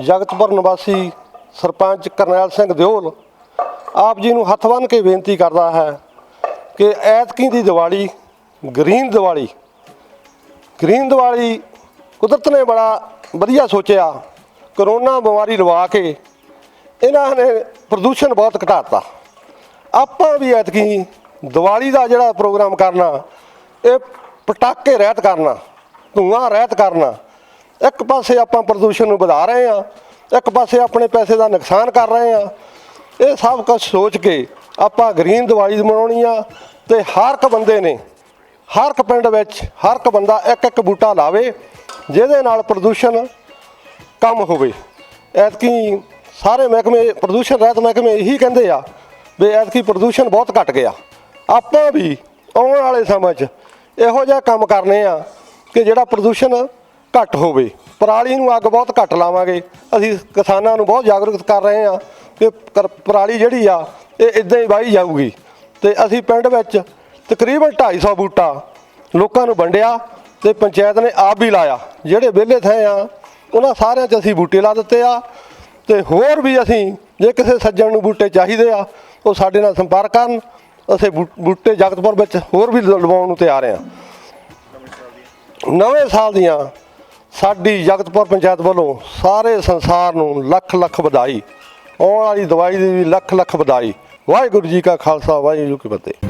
ਜਗਤਪੁਰ ਨਿਵਾਸੀ ਸਰਪੰਚ ਕਰਨੈਲ ਸਿੰਘ ਦਿਓਲ ਆਪ ਜੀ ਨੂੰ ਹੱਥ ਬੰਨ੍ਹ ਕੇ ਬੇਨਤੀ ਕਰਦਾ ਹੈ ਕਿ ਐਤਕੀ ਦੀ ਦੀਵਾਲੀ, ਗ੍ਰੀਨ ਦੀਵਾਲੀ ਗ੍ਰੀਨ ਦੀਵਾਲੀ ਕੁਦਰਤ ਨੇ ਬੜਾ ਵਧੀਆ ਸੋਚਿਆ, ਕਰੋਨਾ ਬਿਮਾਰੀ ਲਵਾ ਕੇ ਇਹਨਾਂ ਨੇ ਪ੍ਰਦੂਸ਼ਣ ਬਹੁਤ ਘਟਾਤਾ। ਆਪਾਂ ਵੀ ਐਤਕੀ ਦੀਵਾਲੀ ਦਾ ਜਿਹੜਾ ਪ੍ਰੋਗਰਾਮ ਕਰਨਾ, ਇਹ ਪਟਾਕੇ ਰਹਿਤ ਕਰਨਾ, ਧੂਆਂ ਰਹਿਤ ਕਰਨਾ ਇੱਕ ਪਾਸੇ ਆਪਾਂ ਪ੍ਰਦੂਸ਼ਣ ਨੂੰ ਵਧਾ ਰਹੇ ਆ ਇੱਕ ਪਾਸੇ ਆਪਣੇ ਪੈਸੇ ਦਾ ਨੁਕਸਾਨ ਕਰ ਰਹੇ ਆ ਇਹ ਸਭ ਕੁਝ ਸੋਚ ਕੇ ਆਪਾਂ ਗ੍ਰੀਨ ਦੀਵਾਲੀ ਮਨਾਉਣੀ ਆ ਤੇ ਹਰ ਇੱਕ ਬੰਦੇ ਨੇ, ਹਰ ਇੱਕ ਪਿੰਡ ਵਿੱਚ ਹਰ ਇੱਕ ਬੰਦਾ ਇੱਕ ਇੱਕ ਬੂਟਾ ਲਾਵੇ, ਜਿਹਦੇ ਨਾਲ ਪ੍ਰਦੂਸ਼ਣ ਕੰਮ ਹੋਵੇ। ਐਤਕੀ ਸਾਰੇ ਮਹਿਕਮੇ, ਪ੍ਰਦੂਸ਼ਣ ਰਹਿਤ ਮਹਿਕਮੇ ਇਹੀ ਕਹਿੰਦੇ ਆ ਵੀ ਐਤਕੀ ਪ੍ਰਦੂਸ਼ਣ ਬਹੁਤ ਘਟ ਗਿਆ। ਆਪਾਂ ਵੀ ਆਉਣ ਵਾਲੇ ਸਮੇਂ 'ਚ ਇਹੋ ਜਿਹਾ ਕੰਮ ਕਰਨੇ ਆ ਕਿ ਜਿਹੜਾ ਪ੍ਰਦੂਸ਼ਣ ਘੱਟ ਹੋਵੇ। ਪਰਾਲੀ ਨੂੰ ਅੱਗ ਬਹੁਤ ਘੱਟ ਲਾਵਾਂਗੇ। ਅਸੀਂ ਕਿਸਾਨਾਂ ਨੂੰ ਬਹੁਤ ਜਾਗਰੂਕ ਕਰ ਰਹੇ ਹਾਂ ਕਿ ਕਰ- ਪਰਾਲੀ ਜਿਹੜੀ ਆ, ਇਹ ਇਦਾਂ ਹੀ ਵਾਹੀ ਜਾਊਗੀ। ਤੇ ਅਸੀਂ ਪਿੰਡ ਵਿੱਚ ਤਕਰੀਬਨ 250 ਬੂਟਾ ਲੋਕਾਂ ਨੂੰ ਵੰਡਿਆ ਤੇ ਪੰਚਾਇਤ ਨੇ ਆਪ ਵੀ ਲਾਇਆ। ਜਿਹੜੇ ਵਿਹਲੇ ਥਾਂ ਆ, ਉਹਨਾਂ ਸਾਰਿਆਂ 'ਚ ਅਸੀਂ ਬੂਟੇ ਲਾ ਦਿੱਤੇ ਆ। ਤੇ ਹੋਰ ਵੀ ਅਸੀਂ, ਜੇ ਕਿਸੇ ਸੱਜਣ ਨੂੰ ਬੂਟੇ ਚਾਹੀਦੇ ਆ, ਉਹ ਸਾਡੇ ਨਾਲ ਸੰਪਰਕ ਕਰਨ। ਅਸੀਂ ਬੂ- ਬੂਟੇ ਜਗਤਪੁਰ ਵਿੱਚ ਹੋਰ ਵੀ ਲਵਾਉਣ ਨੂੰ ਤਿਆਰ ਆ ਨਵੇਂ ਸਾਲ ਦੀਆਂ ਸਾਡੀ ਜਗਤਪੁਰ ਪੰਚਾਇਤ ਵੱਲੋਂ ਸਾਰੇ ਸੰਸਾਰ ਨੂੰ ਲੱਖ ਲੱਖ ਵਧਾਈ। ਆਉਣ ਵਾਲੀ ਦਵਾਈ ਦੀ ਵੀ ਲੱਖ ਲੱਖ ਵਧਾਈ। ਵਾਹਿਗੁਰੂ ਜੀ ਕਾ ਖਾਲਸਾ, ਵਾਹਿਗੁਰੂ ਜੀ ਕੀ ਫਤਿਹ।